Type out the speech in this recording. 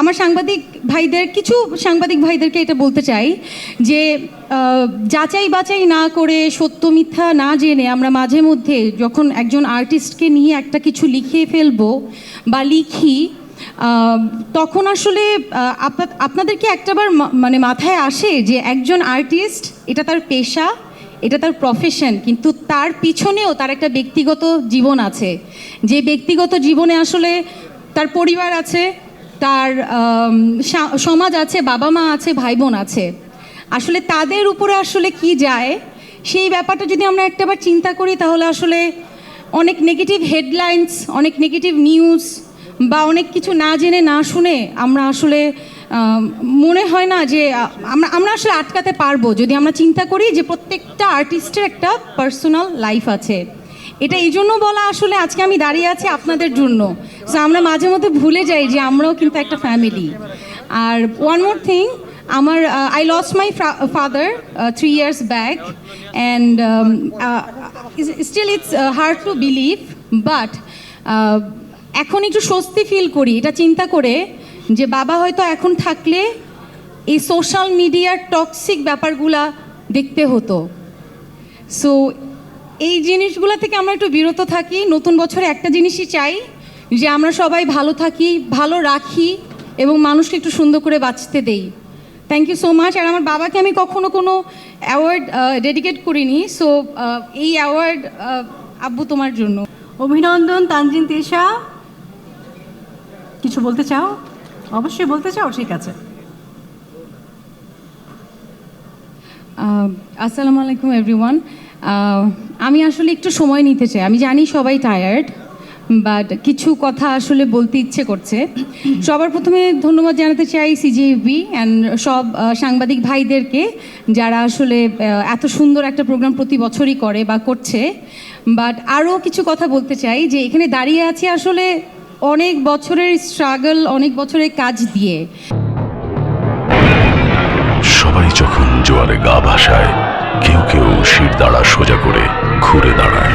আমার সাংবাদিক ভাইদের, কিছু সাংবাদিক ভাইদেরকে এটা বলতে চাই যে যাচাই বাছাই না করে সত্য মিথ্যা না জেনে আমরা মাঝে মধ্যে যখন একজন আর্টিস্টকে নিয়ে একটা কিছু লিখিয়ে ফেলব বা লিখি তখন আসলে আপনাদের কি একটাবার মানে মাথায় আসে যে একজন আর্টিস্ট, এটা তার পেশা, এটা তার প্রফেশন কিন্তু তার পিছনেও তার একটা ব্যক্তিগত জীবন আছে। যে ব্যক্তিগত জীবনে আসলে তার পরিবার আছে তার সমাজ আছে, বাবা মা আছে ভাই বোন আছে। আসলে তাদের উপরে আসলে কি যায়, সেই ব্যাপারটা যদি আমরা একটাবার চিন্তা করি, তাহলে আসলে অনেক নেগেটিভ হেডলাইন্স অনেক নেগেটিভ নিউজ বা অনেক কিছু না জেনে, না শুনে আমরা আসলে মনে হয় না যে আমরা আমরা আসলে আটকাতে পারব। যদি আমরা চিন্তা করি যে প্রত্যেকটা আর্টিস্টের একটা পার্সোনাল লাইফ আছে। এটা এই জন্য বলা আসলে আজকে আমি দাঁড়িয়ে আছি আপনাদের জন্য। সো আমরা মাঝে মধ্যে ভুলে যাই যে আমরাও কিন্তু একটা ফ্যামিলি আর ওয়ান মোর থিং আমার I loss my father three years back and still it's hard to believe but এখন একটু স্বস্তি ফিল করি। এটা চিন্তা করে যে বাবা হয়তো এখন থাকলে এই সোশ্যাল মিডিয়ার টক্সিক ব্যাপারগুলা দেখতে হতো। সো এই জিনিসগুলো থেকে আমরা একটু বিরত থাকি। নতুন বছরে একটা জিনিসই চাই যে আমরা সবাই ভালো থাকি ভালো রাখি এবং মানুষকে একটু সুন্দর করে বাঁচতে দেই। থ্যাংক ইউ সো মাচ আর আমার বাবাকে আমি কখনো কোনো অ্যাওয়ার্ড ডেডিকেট করিনি সো এই অ্যাওয়ার্ড আব্বু তোমার জন্য। অভিনন্দন তানজিন তিশা। কিছু বলতে চাও? অবশ্যই বলতে চাও ঠিক আছে। আসসালামু আলাইকুম এভরিওয়ান আমি আসলে একটু সময় নিতে চাই। আমি জানি সবাই টায়ার্ড বাট কিছু কথা আসলে বলতে ইচ্ছে করছে। সবার প্রথমে ধন্যবাদ জানাতে চাই সিজিএফবি অ্যান্ড সব সাংবাদিক ভাইদেরকে যারা আসলে এত সুন্দর একটা প্রোগ্রাম প্রতি বছরই করে বা করছে। বাট আরও কিছু কথা বলতে চাই যে এখানে দাঁড়িয়ে আছি আসলে অনেক বছরের স্ট্রাগল অনেক বছরের কাজ দিয়ে। সবাই যখন জোয়ারে গা ভাসায়, কেউ কেউ শির দাঁড়া সোজা করে ঘুরে দাঁড়ায়।